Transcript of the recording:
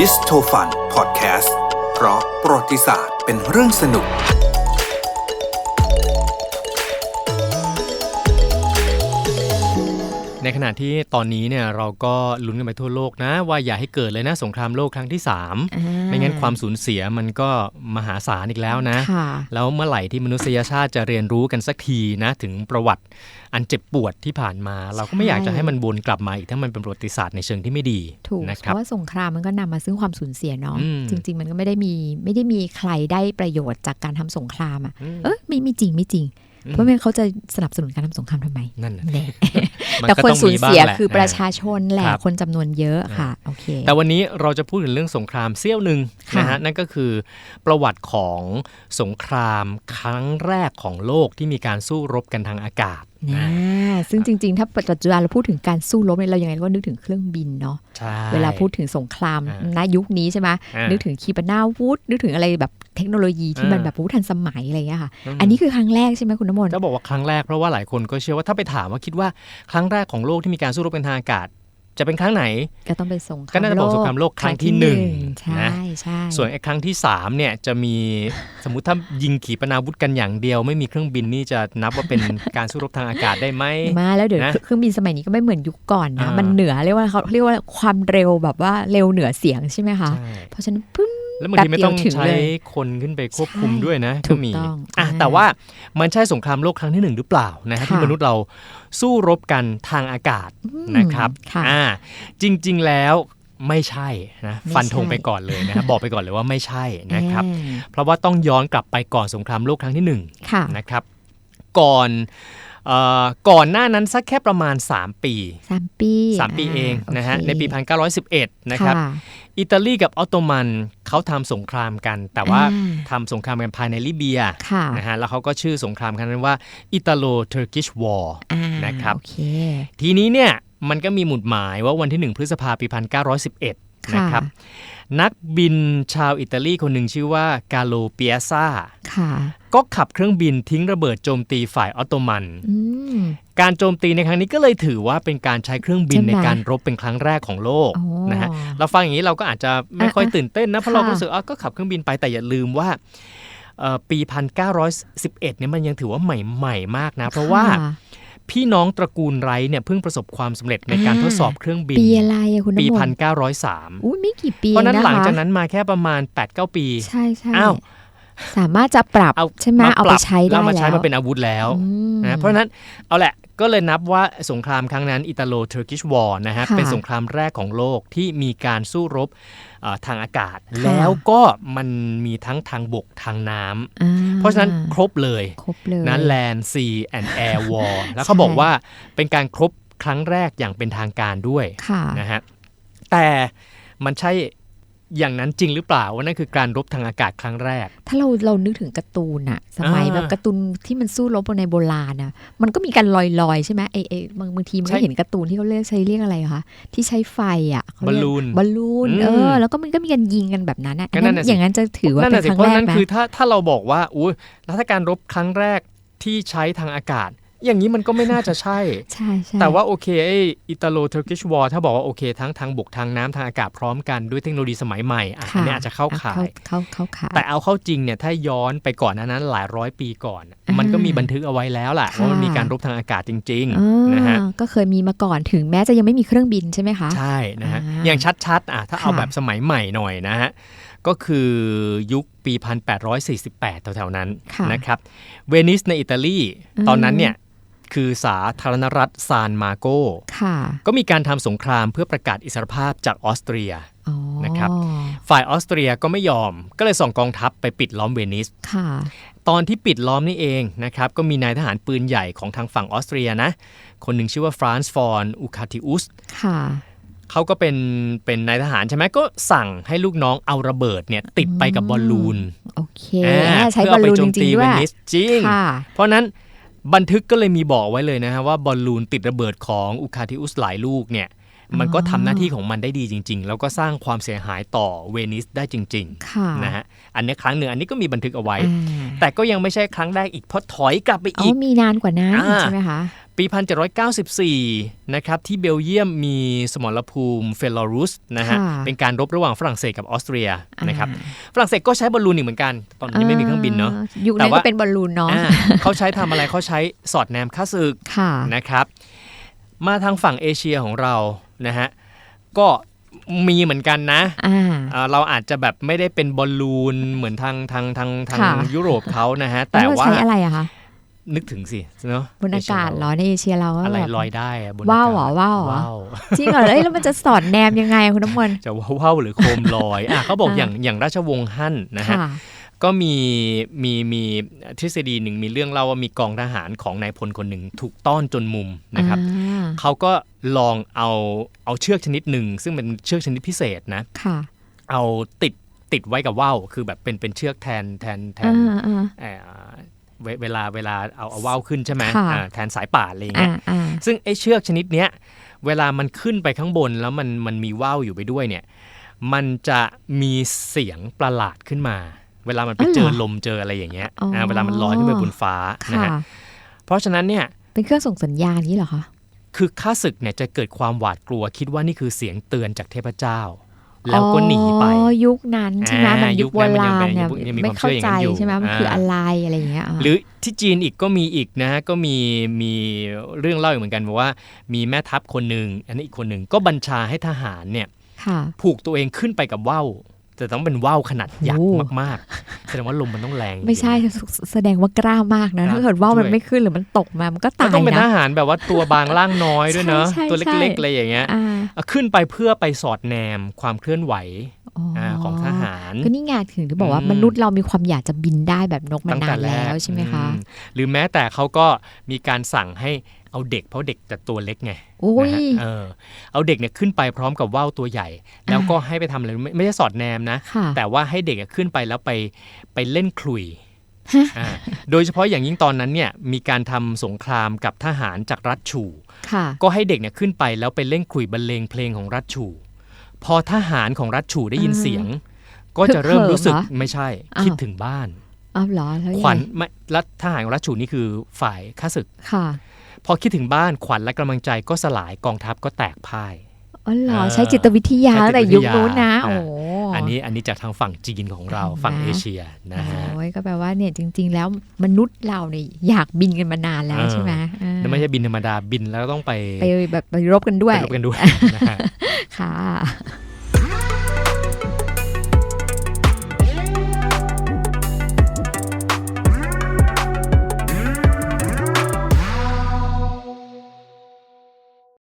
ฮิสโทฟันพอดแคสต์เพราะประวัติศาสตร์เป็นเรื่องสนุก ในขณะที่ตอนนี้เนี่ยเราก็ลุ้นกันไปทั่วโลกนะ ว่าอย่าให้เกิดเลยนะสงครามโลกครั้งที่อ่า3ไม่งั้นความสูญเสียมันก็มหาศาลอีกแล้วนะค่ะแล้วเมื่อไหร่ที่มนุษยชาติจะเรียนรู้กันสักทีนะ ถึงประวัติอันเจ็บปวดที่ผ่านมา เราก็ไม่อยากจะให้มันวนกลับมาอีกถ้ามันเป็นประวัติศาสตร์ในเชิงที่ไม่ดีถูกนะคเพรับราะว่าสงครามมันก็นำมาซึ่งความสูญเสียเนาะอืมจริง ๆ มันก็ไม่ได้มีไม่ได้มีใครได้ประโยชน์จากการทำสงครามอะอืมเออไม่ไม่จริงไม่จริงอืมเพราะไม่งั้นเขาจะสนับสนุนการทำสงครามทำไม นั่นน่ะแน่มัน แต่ก็คนต้องสูญมีบ้างเสียแหละคือประชาชนแหละครับคนจำนวนเยอะค่ะโอเคแต่วันนี้เราจะพูดถึงเรื่องสงครามเสี้ยวหนึ่งค่ะนะฮะนั่นก็คือประวัติของสงครามครั้งแรกของโลกที่มีการสู้รบกันทางอากาศ นะซึ่งจริง ๆ ถ้าปัจจุบันเราพูดถึงการสู้รบเนี่ยเรายังไงก็นึกถึงเครื่องบินเนาะใช่เวลาพูดถึงสงครามอ่าณยุคนี้ใช่ไหมอ่านึกถึงขีปนาวุธนึกถึงอะไรแบบเทคโนโลยีที่มันอ่าแบบรู้ทันสมัยอะไรอย่างเงี้ยค่ะอืมอันนี้คือครั้งแรกใช่ไหมคุณน้ำมนต์จะบอกว่าครั้งแรกเพราะว่าหลายคนก็เชื่อว่าถ้าไปถามว่าคิดว่าครั้งแรกของโลกที่มีการสู้รบกันทางอากาศ จะเป็นครั้งไหน ก็ต้องเป็นสงครามก็น่าจะบอกสงครามโลกครั้งที่หนึ่งใช่นะใช่ส่วนไอ้ครั้งที่สามเนี่ยจะมีสมมุติถ้ายิงขีปนาวุธกันอย่างเดียว ไม่มีเครื่องบินนี่จะนับว่าเป็นการสู้รบทางอากาศได้ไหมมาแล้วเดี๋ยวนะเครื่องบินสมัยนี้ก็ไม่เหมือนยุคก่อนนะอ่ามัมันเหนือเรียกว่าเขาเรียกว่าความเร็วแบบว่าเร็วเหนือเสียงใช่ไหมคะใช่เพราะฉะนั้นปึ้ม แล้วบางทีไม่ต้องแป๊บเดียวถึงใช้เลยคนขึ้นไปควบคุมใช่ด้วยนะถูก็กมีต้องอะอ่าแต่ว่ามันใช่สงครามโลกครั้งที่หนึ่งหรือเปล่านะฮะค่ะที่มนุษย์เราสู้รบกันทางอากาศอืมนะครับค่ะอ่าจริง ๆแล้วไม่ใช่นะไม่ฟันธงใช่ไปก่อนเลยนะครับบอกไปก่อนเลยว่าไม่ใช่นะครับอ่าเพราะว่าต้องย้อนกลับไปก่อนสงครามโลกครั้งที่หนึ่งค่ะนะครับ ก่อนเอ่อ ก่อนหน้านั้นสักแค่ประมาณ 3 ปีสามปี 3 ปีเองานะฮะโอเคในปี 1911 นะครับค่ะอิตาลีกับออตโตมันเขาทำสงครามกัน แต่ว่าอ่าทำสงครามกันภายในลิเบียค่ะนะฮะแล้วเขาก็ชื่อสงครามครั้งนั้นว่าอิตาโลเทอร์กิชวอร์อ่านะครับโอเคทีนี้เนี่ยมันก็มีหมุดหมายว่าวันที่ 1 พฤษภาปี 1911ค่ะ นะครับ นักบินชาวอิตาลีคนหนึ่งชื่อว่ากาโลเปียซาค่ะก็ขับเครื่องบินทิ้งระเบิดโจมตีฝ่ายออตโตมันอืมการโจมตีในครั้งนี้ก็เลยถือว่าเป็นการใช้เครื่องบินใช่ไหมในการรบเป็นครั้งแรกของโลกอ๋อนะฮะเราฟังอย่างนี้เราก็อาจจะไม่ค่อยอะตื่นเต้นนะเพราะเราค่ะก็รู้สึกอะก็ขับเครื่องบินไปแต่อย่าลืมว่าเอ่อปี 1911เนี่ยมันยังถือว่าใหม่ ๆ มากนะ เพราะว่าค่ พี่น้องตระกูลไรท์เนี่ยเพิ่งประสบความสำเร็จในการอ่าทดสอบเครื่องบิน ปีอะไรอะคุณปีน้ำมนต์1903 อุ้ยไม่กี่ปีเพราะฉะนั้นคหลังจากนั้นมาแค่ประมาณ 8-9 ปี ใช่ใช่อ้าว สามารถจะปรับเอาใช่ไหมเอาปไปรับใช้ได้แล้วมาใช้แล้วมาเป็นอาวุธแล้วอืม นะเพราะฉะนั้นเอาแหละ ก็เลยนับว่าสงครามครั้งนั้นอิตาโลเทอร์กิชวอร์นะฮะค่ะเป็นสงครามแรกของโลกที่มีการสู้รบเอ่อทางอากาศค่ะแล้วก็มันมีทั้งทางบกทางน้ำอ่เพราะฉะนั้นครบเลยครบเลยนะ Land Sea and Air War แล้วเขาใช่บอกว่าเป็นการครบครั้งแรกอย่างเป็นทางการด้วยค่ะนะฮะแต่มันใช่ อย่างนั้นจริงหรือเปล่าว่านั่นคือการรบทางอากาศครั้งแรก ถ้าเราเรานึกถึงการ์ตูนอะสมัยอ่าแบบการ์ตูนที่มันสู้รบในโบราณอะมันก็มีการลอยๆใช่ไหมไอไอบางบางทีมันใช่ก็เห็นการ์ตูนที่เขาเรียกใช้เรียกอะไรคะที่ใช้ไฟอะเขาบอลเรียกลูนบอลลูนอืมเออแล้วก็มันก็มีการยิงกันแบบนั้นอะก็นั่นน่ะสิอย่างนั้นจะถือว่านั่นเป็น่ะนสิครั้งเพราะแรกนั้นไหมคือถ้าถ้าเราบอกว่าอุ้ยแล้วถ้าการรบครั้งแรกที่ใช้ทางอากาศ อย่างนี้มันก็ไม่น่าจะใช่ ใช่ใช่แต่ว่าโอเคไออิตาโลเทอร์กิชวอร์ถ้าบอกว่าโอเค ทั้งทางบกทางน้ำทางอากาศพร้อมกันด้วยเทคโนโลยีสมัยใหม่อะอันนี้อาจจะเข้าข่ายเข้าเข้าข่ายแต่เอาเข้าจริงเนี่ยถ้าย้อนไปก่อนหนานั้นหลายร้อยปีก่อนอ่ามัมันก็มีบันทึกเอาไว้แล้วแหละค่ะว่ามันมีการรบทางอากาศจริงอ่าๆนะฮะก็เคยมีมาก่อนถึงแม้จะยังไม่มีเครื่องบินใช่ไหมคะ ใช่นะฮะอ่าอย่างชัดๆอะถ้าเอาค่ะแบบสมัยใหม่หน่อยนะฮะก็คือยุคปี 1848 แถวๆนั้นค่ะนะครับเวนิสในอิตาลีอืมตอนนั้นเนี่ย คือสาธารณรัฐซานมาโกค่ะก็มีการทำสงครามเพื่อประกาศอิสรภาพจากออสเตรียอ๋อนะครับ ฝ่ายออสเตรียก็ไม่ยอม ก็เลยส่งกองทัพไปปิดล้อมเวนิสค่ะตอนที่ปิดล้อมนี่เองนะครับก็มีนายทหารปืนใหญ่ของทางฝั่งออสเตรียนะ คนหนึ่งชื่อว่าฟรานซ์ฟอนอูคาติอุสค่ะเขาก็เป็นเป็นนายทหารใช่ไหมก็สั่งให้ลูกน้องเอาระเบิดเนี่ยติดไปกับบอลลูนโอเคอ่าใช้เพื่บอลเาไปลูนโจจมริตีงๆด้เววยนิสจริงค่ะเพราะนั้น บันทึกก็เลยมีบอกไว้เลยนะฮะว่าบอลลูนติดระเบิดของอูคาติอุสหลายลูกเนี่ยมันก็ทำหน้าที่ของมันได้ดีจริง ๆ แล้วก็สร้างความเสียหายต่อเวนิสได้จริงค่ะๆนะฮะอันนี้ครั้งหนึ่งอันนี้ก็มีบันทึกเอาไว้อ่าแต่ก็ยังไม่ใช่ครั้งแรกอีกเพราะถอยกลับไปอ๋อีอกมีนานกว่านั้นอ่าใช่ไหมคะ ปี 1794 นะครับที่เบลเยียมมีสมรภูมิเฟลอรุสนะฮะค่ะเป็นการรบระหว่างฝรั่งเศสกับออสเตรียนะครับอ่าฝรั่งเศสก็ใช้บอลลูนอีกเหมือนกัน ตอนนี้ไม่มีเครื่องบินเนาะอ่ยุคแต่นั้นว่าก็เป็นบอลลูนเนาะอ่าเขาใช้ทำอะไรเขาใช้สอดแนมค่าศึกค่ะนะครับ มาทางฝั่งเอเชียของเรานะฮะก็มีเหมือนกันนะอ่าอ่าเราอาจจะแบบไม่ได้เป็นบอลลูนเหมือนทางทางทางทางค่ะยุโรปเขานะฮะแต่แต่ว่าว่าใช้อะไรอะคะ นึกถึงสิเนาะบนอากาศเหรอในเอเชียเราก็อะไรแบบลอยได้อะบนว่าวอเหรกาอศว่าวเหรอว้าวจริงเหรอเอ้ยแล้วมันจะสอดแนมยังไงอะคุณน้ำมนต์จะว้าวหรือโคมลอยอะเขาบอกอ่าอย่างอย่างราชวงศ์ฮั่นนะฮะค่ะก็มีมีมีทฤษฎีหนึ่งมีเรื่องเล่าว่ามีกองทหารของนายพลคนหนึ่งถูกต้อนจนมุมนะครับอ่าเขาก็ลองเอาเอาเชือกชนิดหนึ่งซึ่งเป็นเชือกชนิดพิเศษนะค่ะเอาติดติดไว้กับว่าวคือแบบเป็นเป็นเชือกแทนแทนแทนอ่าอ่า เอ่อเวเวลาเวลาเอาเอาว่าวขึ้นใช่ไหมค่ะอ่าแทนสายป่านอะไรอย่างอ่าเงี้ยอ่าซึ่งไอ้เชือกชนิดเนี้ยเวลามันขึ้นไปข้างบนแล้วมันมันมีว่าวอยู่ไปด้วยเนี่ยมันจะมีเสียงประหลาดขึ้นมา เวลามันไปเจอลมเจออะไรอย่างเงี้ยอ๋ออ่าเวลามันลอยขึ้นไปบนฟ้านะค่ะฮะเพราะฉะนั้นเนี่ยเป็นเครื่องส่งสัญญาณนี้เหรอคะคือข้าศึกเนี่ยจะเกิดความหวาดกลัวคิดว่านี่คือเสียงเตือนจากเทพเจ้า แล้วก็หนีไปอ๋อยุคนั้นใช่ไหมอ่ามันยุคยุโบคนั้นมันยังราเป็ณนเนี่ยยังมีไม่ความเชื่เข้าออย่างนั้นอยู่ใจใช่ไหมมันคืออ่าอะไรอะไรอย่างเงี้ยอ่าหรือที่จีนอีกก็มีอีกนะฮะก็มีมีเรื่องเล่าอีกเหมือนกันบอกว่า มีแม่ทัพคนหนึ่งอันนี้อีกคนหนึ่งก็บัญชาให้ทหารเนี่ยค่ะผูกตัวเองขึ้นไปกับว่าว แต่ต้องเป็นว่าวขนาดยักษ์โอ้มากๆแสดงว่าลมมันต้องแรง ไม่ใช่จริงแสดงว่ากล้ามากนะกล้าถ้าเกิดว่ามันด้วยไม่ขึ้นหรือมันตกมามันก็ๆก็ตายต้องเป็นทนะหารแบบว่าตัวบางร่างน้อยด้วยเนอะใช่ใช่ตัวใช่เล็กๆอะไรอย่างเงี้ยอ่าเอาขึ้นไปเพื่อไปสอดแนมความเคลื่อนไหวาของทหารก็นี่ไงถึงที่บอกว่าอืมมนุษย์เรามีความอยากจะบินได้แบบนกมาตั้งนาแต่นแรแล้กวใช่ไหมคะอืหรือแม้แต่เขาก็มีการสั่งให้ เอาเด็กเพราะเด็กจะตัวเล็กไงโอ้ยนะฮะเออเอาเด็กเนี่ยขึ้นไปพร้อมกับว่าวตัวใหญ่ แล้วก็ให้ไปทำอะไรไม่ไม่ใช่สอดแนมนะ ค่ะแต่ว่าให้เด็กอะขึ้นไปแล้วไปไปเล่นคลุยฮะอ่าโดยเฉพาะอย่างยิ่งตอนนั้นเนี่ยมีการทำสงครามกับทหารจากรัฐฉูค่ะ ก็ให้เด็กเนี่ยขึ้นไปแล้วไปเล่นคลุยบรรเลงเพลงของรัฐฉูพอทหารของรัฐฉูได้ยินเสียง ก็จะเริ่มรู้สึกฮึกเหิมเหรอไม่ใช่ อ้าว คิดถึงบ้าน อ้าวเหรอแล้วยังขวัญไงไม่รัฐทหารของรัฐฉูนี่คือฝ่ายข้าศึก ค่ะ พอคิดถึงบ้านขวัญและกำลังใจก็สลายกองทัพก็แตกพ่ายอ๋อเหรออ่าใช้จิตวิทยาใช้จิตตั้งแต่วิทยายุคนู้นนะอ่าโอ้อันนี้อันนี้จากทางฝั่งจีนของเราเห็นไหมฝั่งเอเชียนะฮะโอ้ยก็แปลว่าเนี่ยจริง ๆ แล้วมนุษย์เราเนี่ยอยากบินกันมานานแล้วเออใช่ไหมอ่าแล้วไม่ใช่บินธรรมดาบินแล้วก็ต้องไปไปแบบไปรบกันด้วยไปรบกันด้วยนะฮะค่ะ